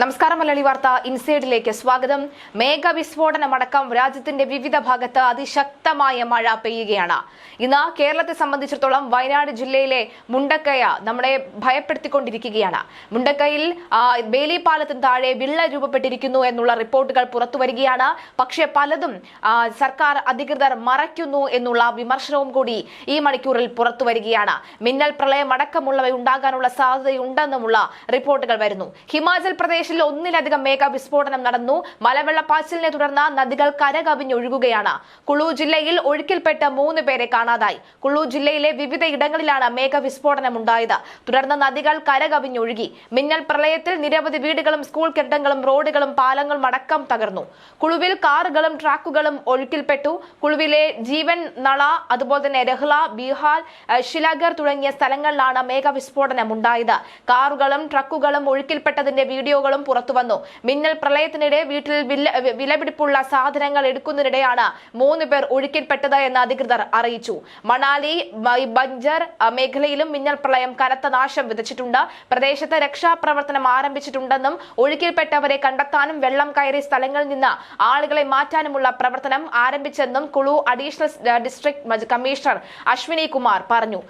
നമസ്കാരം മലയാളി വാർത്ത ഇൻസൈഡിലേക്ക് സ്വാഗതം. മേഘവിസ്ഫോടനമടക്കം രാജ്യത്തിന്റെ വിവിധ ഭാഗത്ത് അതിശക്തമായ മഴ പെയ്യുകയാണ്. ഇന്ന് കേരളത്തെ സംബന്ധിച്ചിടത്തോളം വയനാട് ജില്ലയിലെ മുണ്ടക്കയ നമ്മളെ ഭയപ്പെടുത്തിക്കൊണ്ടിരിക്കുകയാണ്. മുണ്ടക്കയിൽ ബേലിപ്പാലത്തിന് ബേലി പാലത്തിന് താഴെ വിള്ള രൂപപ്പെട്ടിരിക്കുന്നു എന്നുള്ള റിപ്പോർട്ടുകൾ പുറത്തു വരികയാണ്. പക്ഷേ പലതും സർക്കാർ അധികൃതർ മറയ്ക്കുന്നു എന്നുള്ള വിമർശനവും കൂടി ഈ മണിക്കൂറിൽ പുറത്തു വരികയാണ്. മിന്നൽ പ്രളയം അടക്കമുള്ളവ ഉണ്ടാകാനുള്ള സാധ്യതയുണ്ടെന്നുമുള്ള റിപ്പോർട്ടുകൾ വരുന്നു. ഹിമാചൽ പ്രദേശിൽ ഒന്നിലധികം മേഘ വിസ്ഫോടനം നടന്നു. മലവെള്ളപ്പാച്ചിലിനെ തുടർന്ന് നദികൾ കരകവിഞ്ഞൊഴുകുകയാണ് കുളു ജില്ലയിൽ ഒഴുക്കിൽപ്പെട്ട് മൂന്ന് പേരെ കാണാതായി. കുളു ജില്ലയിലെ വിവിധ ഇടങ്ങളിലാണ് മേഘ വിസ്ഫോടനം ഉണ്ടായത്. തുടർന്ന് നദികൾ കരകവിഞ്ഞൊഴുകി മിന്നൽ പ്രളയത്തിൽ നിരവധി വീടുകളും സ്കൂൾ കെട്ടിടങ്ങളും റോഡുകളും പാലങ്ങളും അടക്കം തകർന്നു. കുളുവിൽ കാറുകളും ട്രാക്കുകളും ഒഴുക്കിൽപ്പെട്ടു. കുളുവിലെ ജീവൻ നള അതുപോലെ തന്നെ രഹ്ല ബീഹാർ ശിലഗർ തുടങ്ങിയ സ്ഥലങ്ങളിലാണ് മേഘ വിസ്ഫോടനം ഉണ്ടായത്. കാറുകളും ട്രക്കുകളും ഒഴുക്കിൽപ്പെട്ടതിന്റെ വീഡിയോകളും പുറത്തുവന്നു മിന്നൽ പ്രളയത്തിനിടെ വീട്ടിൽ വിലപിടിപ്പുള്ള സാധനങ്ങൾ എടുക്കുന്നതിനിടെയാണ് മൂന്ന് പേർ ഒഴുക്കിൽപ്പെട്ടത് എന്ന് അധികൃതർ അറിയിച്ചു. മണാലി ബഞ്ചർ മേഖലയിലും മിന്നൽ പ്രളയം കനത്ത നാശം വിതച്ചിട്ടുണ്ട്. പ്രദേശത്ത് രക്ഷാപ്രവർത്തനം ആരംഭിച്ചിട്ടുണ്ടെന്നും ഒഴുക്കിൽപ്പെട്ടവരെ കണ്ടെത്താനും വെള്ളം കയറി സ്ഥലങ്ങളിൽ നിന്ന് ആളുകളെ മാറ്റാനുമുള്ള പ്രവർത്തനം ആരംഭിച്ചെന്നും Kullu additional district commissioner Ashwini Kumar പറഞ്ഞു.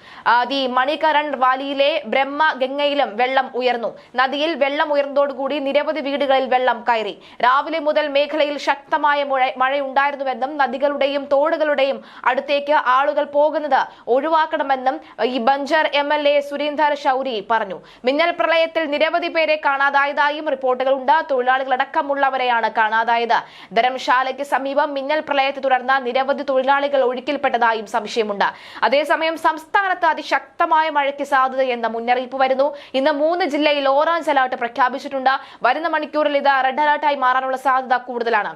ദി മണികരൺ വാലിയിലെ ബ്രഹ്മ ഗംഗയിലും വെള്ളം ഉയർന്നു. നദിയിൽ വെള്ളം ഉയർന്നതോടുകൂടി നിരവധി വീടുകളിൽ വെള്ളം കയറി. രാവിലെ മുതൽ മേഖലയിൽ ശക്തമായ മഴ മഴയുണ്ടായിരുന്നുവെന്നും നദികളുടെയും തോടുകളുടെയും അടുത്തേക്ക് ആളുകൾ പോകുന്നത് ഒഴിവാക്കണമെന്നും ഈ Banjar M L A Surinder Shouri പറഞ്ഞു. മിന്നൽ പ്രളയത്തിൽ നിരവധി പേരെ കാണാതായതായും റിപ്പോർട്ടുകളുണ്ട്. തൊഴിലാളികളടക്കമുള്ളവരെയാണ് കാണാതായത്. ധരംശാലയ്ക്ക് സമീപം മിന്നൽ പ്രളയത്തെ തുടർന്ന് നിരവധി തൊഴിലാളികൾ ഒഴുക്കിൽപ്പെട്ടതായും സംശയമുണ്ട്. അതേസമയം സംസ്ഥാനത്ത് അതിശക്തമായ മഴയ്ക്ക് സാധ്യതയെന്ന മുന്നറിയിപ്പ് വരുന്നു. ഇന്ന് മൂന്ന് ജില്ലയിൽ ഓറഞ്ച് അലർട്ട് പ്രഖ്യാപിച്ചിട്ടുണ്ട്. വരുന്ന മണിക്കൂറിൽ ഇത് റെഡ് അലർട്ടായി മാറാനുള്ള സാധ്യത കൂടുതലാണ്.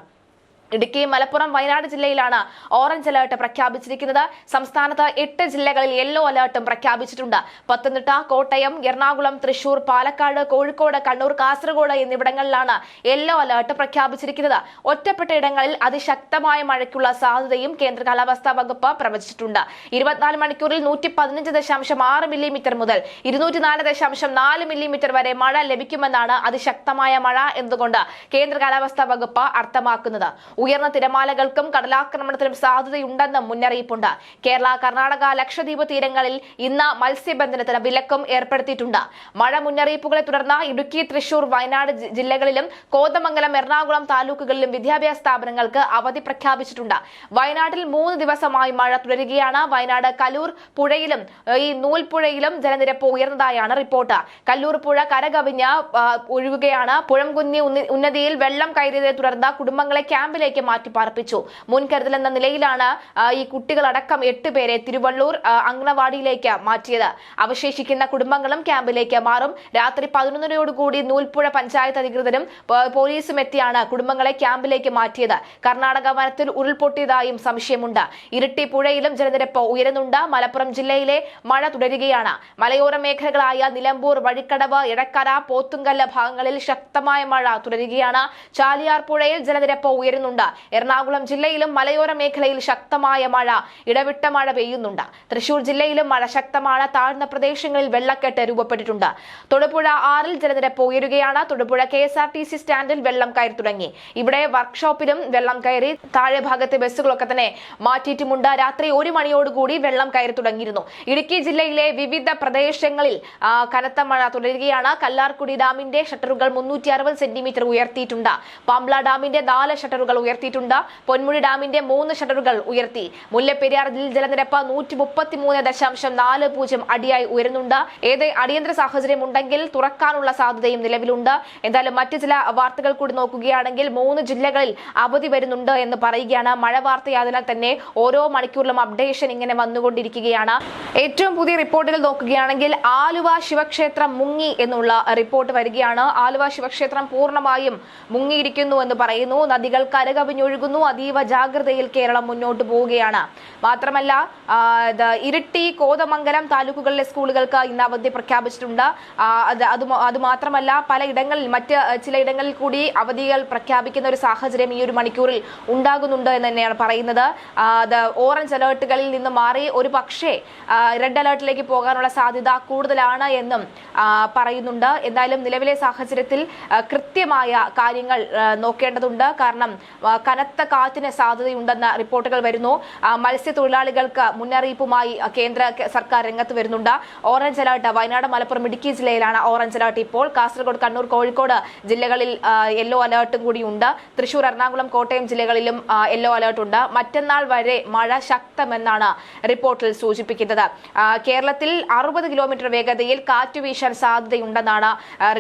ഇടുക്കി മലപ്പുറം വയനാട് ജില്ലയിലാണ് ഓറഞ്ച് അലേർട്ട് പ്രഖ്യാപിച്ചിരിക്കുന്നത്. സംസ്ഥാനത്ത് എട്ട് ജില്ലകളിൽ യെല്ലോ അലേർട്ടും പ്രഖ്യാപിച്ചിട്ടുണ്ട്. പത്തനംതിട്ട കോട്ടയം എറണാകുളം തൃശൂർ പാലക്കാട് കോഴിക്കോട് കണ്ണൂർ കാസർഗോഡ് എന്നിവിടങ്ങളിലാണ് യെല്ലോ അലേർട്ട് പ്രഖ്യാപിച്ചിരിക്കുന്നത്. ഒറ്റപ്പെട്ട ഇടങ്ങളിൽ അതിശക്തമായ മഴയ്ക്കുള്ള സാധ്യതയും കേന്ദ്ര കാലാവസ്ഥാ വകുപ്പ് പ്രവചിച്ചിട്ടുണ്ട്. ഇരുപത്തിനാല് മണിക്കൂറിൽ നൂറ്റി പതിനഞ്ച് ദശാംശം ആറ് മില്ലിമീറ്റർ മുതൽ ഇരുന്നൂറ്റി നാല് ദശാംശം നാല് മില്ലിമീറ്റർ വരെ മഴ ലഭിക്കുമെന്നാണ് അതിശക്തമായ മഴ എന്നതുകൊണ്ട് കേന്ദ്ര കാലാവസ്ഥാ വകുപ്പ് അർത്ഥമാക്കുന്നത്. ഉയർന്ന തിരമാലകൾക്കും കടലാക്രമണത്തിനും സാധ്യതയുണ്ടെന്നും മുന്നറിയിപ്പുണ്ട്. കേരള കർണാടക ലക്ഷദ്വീപ് തീരങ്ങളിൽ ഇന്ന് മത്സ്യബന്ധനത്തിന് വിലക്കും ഏർപ്പെടുത്തിയിട്ടുണ്ട്. മഴ മുന്നറിയിപ്പുകളെ തുടർന്ന് ഇടുക്കി തൃശൂർ വയനാട് ജില്ലകളിലും കോതമംഗലം എറണാകുളം താലൂക്കുകളിലും വിദ്യാഭ്യാസ സ്ഥാപനങ്ങൾക്ക് അവധി പ്രഖ്യാപിച്ചിട്ടുണ്ട്. വയനാട്ടിൽ മൂന്ന് ദിവസമായി മഴ തുടരുകയാണ്. വയനാട് കലൂർ പുഴയിലും ഈ നൂൽപ്പുഴയിലും ജലനിരപ്പ് ഉയർന്നതായാണ് റിപ്പോർട്ട്. കല്ലൂർ പുഴ കരകവിഞ്ഞ് ഒഴുകുകയാണ്. പുഴംകുന്നി ഉന്നതിയിൽ വെള്ളം കയറിയതിനെ തുടർന്ന് കുടുംബങ്ങളെ ക്യാമ്പിലേക്ക് മാറ്റി പാർപ്പിച്ചു മുൻകരുതൽ എന്ന നിലയിലാണ് ഈ കുട്ടികളടക്കം എട്ട് പേരെ തിരുവള്ളൂർ അങ്കണവാടിയിലേക്ക് മാറ്റിയത്. അവശേഷിക്കുന്ന കുടുംബങ്ങളും ക്യാമ്പിലേക്ക് മാറും. രാത്രി പതിനൊന്നരയോടുകൂടി നൂൽപ്പുഴ പഞ്ചായത്ത് അധികൃതരും പോലീസും എത്തിയാണ് കുടുംബങ്ങളെ ക്യാമ്പിലേക്ക് മാറ്റിയത്. കർണാടക വനത്തിൽ ഉരുൾപൊട്ടിയതായും സംശയമുണ്ട്. ഇരിട്ടി പുഴയിലും ജലനിരപ്പ് ഉയരുന്നുണ്ട്. മലപ്പുറം ജില്ലയിലെ മഴ തുടരുകയാണ്. മലയോര മേഖലകളായ നിലമ്പൂർ വഴിക്കടവ് ഇടക്കര പോത്തുങ്കല്ല് ഭാഗങ്ങളിൽ ശക്തമായ മഴ തുടരുകയാണ്. ചാലിയാർ പുഴയിൽ ജലനിരപ്പ് ഉയരുന്നുണ്ട്. എറണാകുളം ജില്ലയിലും മലയോര മേഖലയിൽ ശക്തമായ മഴ. ഇടവിട്ട മഴ പെയ്യുന്നുണ്ട്. തൃശൂർ ജില്ലയിലും മഴ ശക്തമാണ്. താഴ്ന്ന പ്രദേശങ്ങളിൽ വെള്ളക്കെട്ട് രൂപപ്പെട്ടിട്ടുണ്ട്. തൊടുപുഴ ആറിൽ ജലനിരപ്പ് ഉയരുകയാണ്. Thodupuzha K S R T C സ്റ്റാൻഡിൽ വെള്ളം കയറി തുടങ്ങി. ഇവിടെ വർക്ക്ഷോപ്പിലും വെള്ളം കയറി താഴെ ഭാഗത്തെ ബസ്സുകളൊക്കെ തന്നെ മാറ്റിയിട്ടുമുണ്ട്. രാത്രി ഒരു മണിയോടുകൂടി വെള്ളം കയറി തുടങ്ങിയിരുന്നു. ഇടുക്കി ജില്ലയിലെ വിവിധ പ്രദേശങ്ങളിൽ കനത്ത മഴ തുടരുകയാണ്. കല്ലാർക്കുടി ഡാമിന്റെ ഷട്ടറുകൾ മുന്നൂറ്റി അറുപത് സെന്റിമീറ്റർ ഉയർത്തിയിട്ടുണ്ട്. പാംബ്ല ഡാമിന്റെ നാല് ഷട്ടറുകൾ ഉയർത്തിയിട്ടുണ്ട്. പൊന്മുടി ഡാമിന്റെ മൂന്ന് ഷട്ടറുകൾ ഉയർത്തി. മുല്ലപ്പെരിയാർ ജലനിരപ്പ് നൂറ്റി മുപ്പത്തി മൂന്ന് ദശാംശം നാല് പൂജ്യം അടിയായി ഉയരുന്നുണ്ട്. ഏത് അടിയന്തര സാഹചര്യം ഉണ്ടെങ്കിൽ തുറക്കാനുള്ള സാധ്യതയും നിലവിലുണ്ട്. എന്തായാലും മറ്റു ചില വാർത്തകൾ കൂടി നോക്കുകയാണെങ്കിൽ മൂന്ന് ജില്ലകളിൽ അവധി വരുന്നുണ്ട് എന്ന് പറയുകയാണ്. മഴ വാർത്തയായതിനാൽ തന്നെ ഓരോ മണിക്കൂറിലും അപ്ഡേഷൻ ഇങ്ങനെ വന്നുകൊണ്ടിരിക്കുകയാണ്. ഏറ്റവും പുതിയ റിപ്പോർട്ടുകൾ നോക്കുകയാണെങ്കിൽ ആലുവ ശിവക്ഷേത്രം മുങ്ങി എന്നുള്ള റിപ്പോർട്ട് വരികയാണ്. ആലുവ ശിവക്ഷേത്രം പൂർണമായും മുങ്ങിയിരിക്കുന്നു എന്ന് പറയുന്നു. നദികൾ കര കരകവിഞ്ഞൊഴുകുന്നു അതീവ ജാഗ്രതയിൽ കേരളം മുന്നോട്ട് പോവുകയാണ്. മാത്രമല്ല ഇരിട്ടി കോതമംഗലം താലൂക്കുകളിലെ സ്കൂളുകൾക്ക് ഇന്ന് അവധി പ്രഖ്യാപിച്ചിട്ടുണ്ട്. അത് മാത്രമല്ല പലയിടങ്ങളിൽ മറ്റ് ചിലയിടങ്ങളിൽ കൂടി അവധികൾ പ്രഖ്യാപിക്കുന്ന ഒരു സാഹചര്യം ഈ ഒരു മണിക്കൂറിൽ ഉണ്ടാകുന്നുണ്ട് എന്ന് തന്നെയാണ് പറയുന്നത്. ഓറഞ്ച് അലേർട്ടുകളിൽ നിന്ന് മാറി ഒരു പക്ഷേ റെഡ് അലേർട്ടിലേക്ക് പോകാനുള്ള സാധ്യത കൂടുതലാണ് എന്നും പറയുന്നുണ്ട്. എന്തായാലും നിലവിലെ സാഹചര്യത്തിൽ കൃത്യമായ കാര്യങ്ങൾ നോക്കേണ്ടതുണ്ട്. കാരണം കനത്ത കാറ്റിന് സാധ്യതയുണ്ടെന്ന റിപ്പോർട്ടുകൾ വരുന്നു. മത്സ്യത്തൊഴിലാളികൾക്ക് മുന്നറിയിപ്പുമായി കേന്ദ്ര സർക്കാർ രംഗത്ത് വരുന്നുണ്ട്. ഓറഞ്ച് അലർട്ട് വയനാട് മലപ്പുറം ഇടുക്കി ജില്ലയിലാണ് ഓറഞ്ച് അലർട്ട് ഇപ്പോൾ. കാസർഗോഡ് കണ്ണൂർ കോഴിക്കോട് ജില്ലകളിൽ യെല്ലോ അലർട്ടും കൂടിയുണ്ട് തൃശൂർ എറണാകുളം കോട്ടയം ജില്ലകളിലും യെല്ലോ അലർട്ട് ഉണ്ട്. മറ്റന്നാൾ വരെ മഴ ശക്തമെന്നാണ് റിപ്പോർട്ടിൽ സൂചിപ്പിക്കുന്നത്. കേരളത്തിൽ അറുപത് കിലോമീറ്റർ വേഗതയിൽ കാറ്റ് വീശാൻ സാധ്യതയുണ്ടെന്നാണ്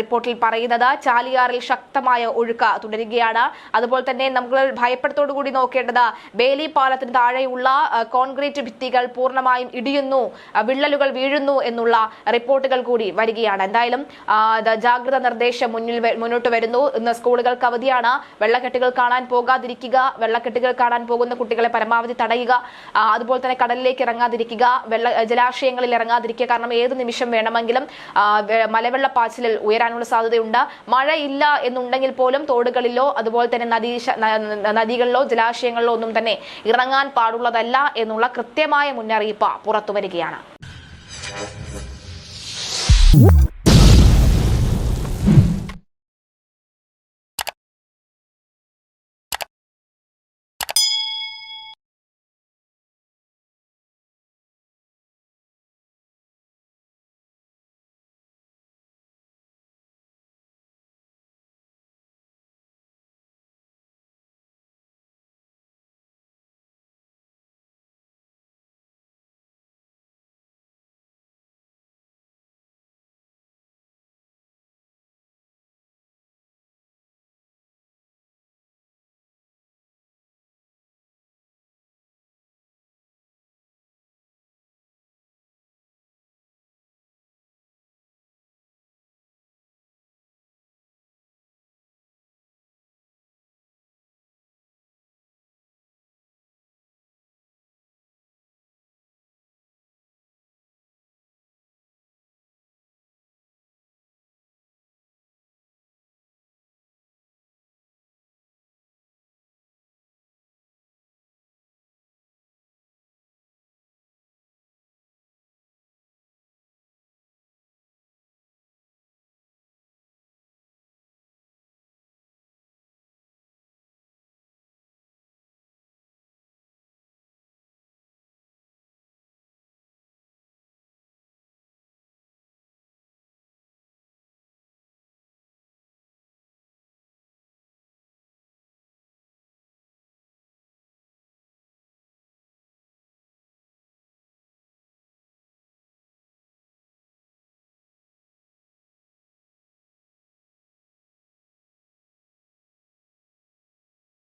റിപ്പോർട്ടിൽ പറയുന്നത്. ചാലിയാറിൽ ശക്തമായ ഒഴുക്ക് തുടരുകയാണ്. അതുപോലെ തന്നെ നമ്മൾ ഭയപ്പെടുത്തോടു കൂടി നോക്കേണ്ടത് ബേലി പാലത്തിന് താഴെയുള്ള കോൺക്രീറ്റ് ഭിത്തികൾ പൂർണമായും ഇടിയുന്നു വിള്ളലുകൾ വീഴുന്നു എന്നുള്ള റിപ്പോർട്ടുകൾ കൂടി വരികയാണ്. എന്തായാലും ജാഗ്രത നിർദ്ദേശം മുന്നിൽ മുന്നോട്ട് വരുന്നു. ഇന്ന് സ്കൂളുകൾക്ക് അവധിയാണ്. വെള്ളക്കെട്ടുകൾ കാണാൻ പോകാതിരിക്കുക വെള്ളക്കെട്ടുകൾ കാണാൻ പോകുന്ന കുട്ടികളെ പരമാവധി തടയുക അതുപോലെ തന്നെ കടലിലേക്ക് ഇറങ്ങാതിരിക്കുക വെള്ള ജലാശയങ്ങളിൽ ഇറങ്ങാതിരിക്കുക കാരണം ഏത് നിമിഷം വേണമെങ്കിലും മലവെള്ള പാച്ചിലിൽ ഉയരാനുള്ള സാധ്യതയുണ്ട്. മഴയില്ല എന്നുണ്ടെങ്കിൽ പോലും തോടുകളിലോ അതുപോലെ തന്നെ നദീശ ന- ന- നദികളിലോ ജലാശയങ്ങളിലോ ഒന്നും തന്നെ ഇറങ്ങാൻ പാടുള്ളതല്ല എന്നുള്ള കൃത്യമായ മുന്നറിയിപ്പ് പുറത്തുവരികയാണ്